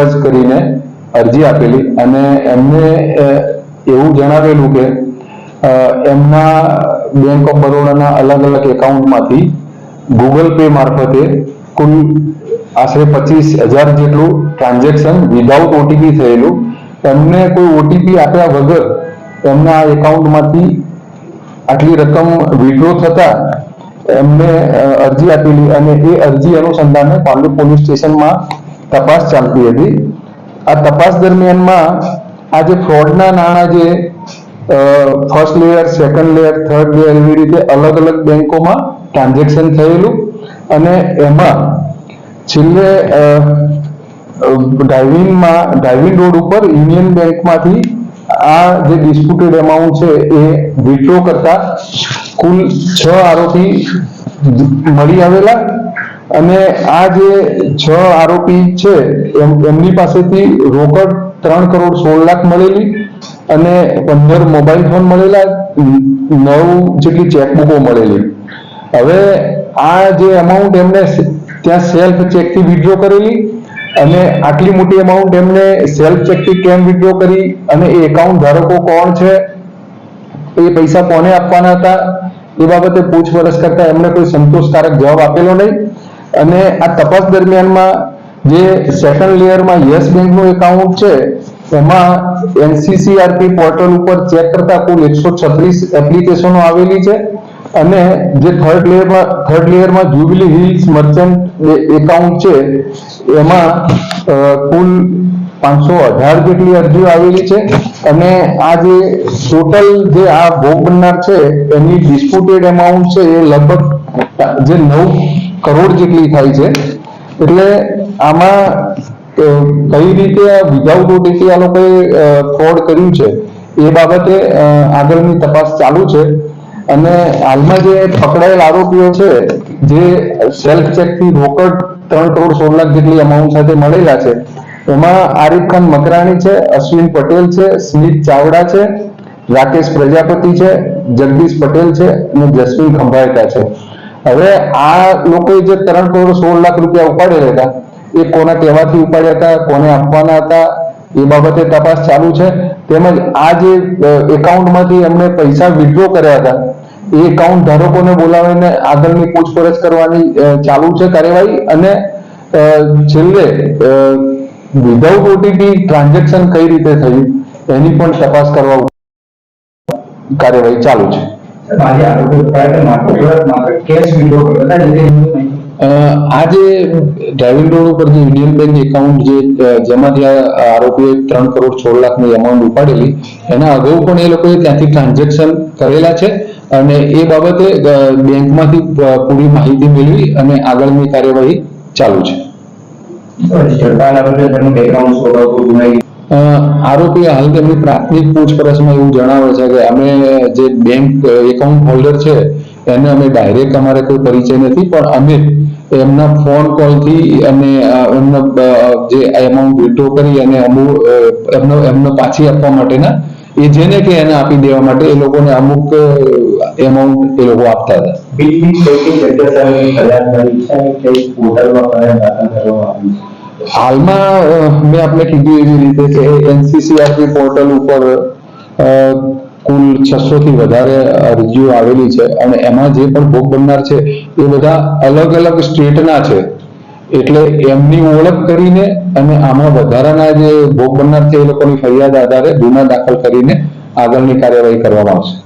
Urge કરીને અરજી આપેલી અને એમને એવું જણાવેલું કે એમના બેંક ઓફ બરોડાના અલગ અલગ એકાઉન્ટમાંથી ગૂગલ પે મારફતે કુલ આશરે પચીસ હજાર જેટલું ટ્રાન્ઝેક્શન વિધાઉટ ઓટીપી થયેલું. એમને કોઈ ઓટીપી આપ્યા વગર એમના એકાઉન્ટમાંથી આટલી રકમ વિડ્રો થતા એમને અરજી આપેલી અને એ અરજી અનુસંધાને પાંડુ પોલીસ સ્ટેશનમાં તપાસ ચાલતી હતી. આ તપાસ દરમિયાનમાં આ જે ફ્રોડના નાણાં જે first layer second layer third layer એવી રીતે અલગ અલગ બેંકોમાં ટ્રાન્ઝેક્શન થયેલું અને એમાં છેલ્લે ડ્રાઇવિંગમાં ડ્રાઇવિંગ રોડ ઉપર યુનિયન બેંકમાંથી આ જે ડિસ્પ્યુટેડ એમાઉન્ટ છે એ વિડ્રો કરતા કુલ છ આરોપી મળી આવેલા. અને આ જે છ આરોપી છે, એમ, એમની પાસેથી રોકડ ત્રણ કરોડ સોળ લાખ મળેલી અને પંદર મોબાઈલ ફોન મળેલા નવ જેટલી ચેકબુકો મળેલી. હવે આ જે અમાઉન્ટ એમને ત્યાં સેલ્ફ ચેકથી વિડ્રો કરેલી અને આટલી મોટી અમાઉન્ટ એમને સેલ્ફ ચેકથી કેમ વિડ્રો કરી અને એ એકાઉન્ટ ધારકો કોણ છે, એ પૈસા કોને આપવાના હતા, એ બાબતે પૂછપરછ કરતા એમને કોઈ સંતોષકારક જવાબ આપેલો નહીં. અને આ તપાસ દરમિયાનમાં જે સેકન્ડ લેયરમાં યસ બેંકનું એકાઉન્ટ છે, એમાં એનસીસીઆરપી પોર્ટલ ઉપર ચેક કરતા કુલ એકસો છત્રીસ એપ્લિકેશનો આવેલી છે અને જે થર્ડ લેયરમાં થર્ડ લેયરમાં જ્યુબિલી હિલ્સ મર્ચન્ટ એકાઉન્ટ છે, એમાં કુલ પાંચસો અઢાર જેટલી અરજીઓ આવેલી છે અને આ જે ટોટલ જે આ ભોગ બનનાર છે, એની ડિસ્પ્યુટેડ એમાઉન્ટ છે એ લગભગ જે નવ કરોડ જેટલી થાય છે. એટલે આમાં કઈ રીતે વિધાઉટ ઓટીસી આ લોકોએ ફ્રોડ કર્યું છે, એ બાબતે આગળની તપાસ ચાલુ છે. અને હાલમાં જે પકડાયેલ આરોપીઓ છે, જે સેલ્ફ ચેકથી રોકડ ત્રણ કરોડ સોળ લાખ જેટલી અમાઉન્ટ સાથે મળેલા છે, એમાં આરિફ ખાન મકરાણી છે, અશ્વિન પટેલ છે, સ્મિત ચાવડા છે, રાકેશ પ્રજાપતિ છે, જગદીશ પટેલ છે અને જસ્મીન ખંભાયતા છે. હવે આ લોકોએ જે ત્રણ કરોડ સોળ લાખ રૂપિયા ઉપાડેલા હતા, એ કોના કહેવાથી ઉપાડ્યા હતા, કોને આપવાના હતા, એ બાબતે તપાસ ચાલુ છે. તેમજ આ જે એકાઉન્ટમાંથી એમણે પૈસા વિડ્રો કર્યા હતા, એ એકાઉન્ટ ધારકોને બોલાવીને આગળની પૂછપરછ કરવાની ચાલુ છે કાર્યવાહી અને છેલ્લે વિધાઉટ ઓટીપી ટ્રાન્ઝેક્શન કઈ રીતે થયું, એની પણ તપાસ કરવા કાર્યવાહી ચાલુ છે. આજે માત્ર માત્ર કેશ વિડ્રો કરતા આ ડ્રાઇવિંગ રોડ ઉપર જે યુનિયન બેંક એકાઉન્ટ જે જેમાંથી આ આરોપીએ ત્રણ કરોડ સોળ લાખની અમાઉન્ટ ઉપાડેલી એના અગાઉ પણ એ લોકોએ ત્યાંથી ટ્રાન્ઝેક્શન કરેલા છે અને એ બાબતે બેંકમાંથી પૂરી માહિતી મેળવી અને આગળની કાર્યવાહી ચાલુ છે. ઝડપાયેલા બદલ તેનું બેકગ્રાઉન્ડ સ્વભાવ ગુનાહિત અ, આરોપી હાલ તેમની પ્રાથમિક પૂછપરછમાં એવું જણાવે છે કે અમે જે બેંક એકાઉન્ટ હોલ્ડર છે એને અમે ડાયરેક્ટ અમારે કોઈ પરિચય નથી પણ અમે એમના ફોન કોલથી અને એમનો જે એમાઉન્ટ વિડ્રો કરી અને અમુક એમનો એમને પાછી આપવા માટેના એ જેને કે એને આપી દેવા માટે એ લોકોને અમુક એમાઉન્ટ એ લોકો આપતા હતા. બિલની સૌથી જગ્યા સામે ફરિયાદ કરી છે? કે પોર્ટલમાં ફરિયાદ દાખલ કરવામાં આવી છે? હાલમાં મેં આપને કીધું એવી રીતે કે એનસીસીઆરપી પોર્ટલ ઉપર કુલ છસો થી વધારે અરજીઓ આવેલી છે અને એમાં જે પણ ભોગ બનનાર છે, એ બધા અલગ અલગ સ્ટેટના છે. એટલે એમની ઓળખ કરીને અને આમાં વધારાના જે ભોગ બનનાર છે એ લોકોની ફરિયાદ આધારે ગુના દાખલ કરીને આગળની કાર્યવાહી કરવામાં આવશે.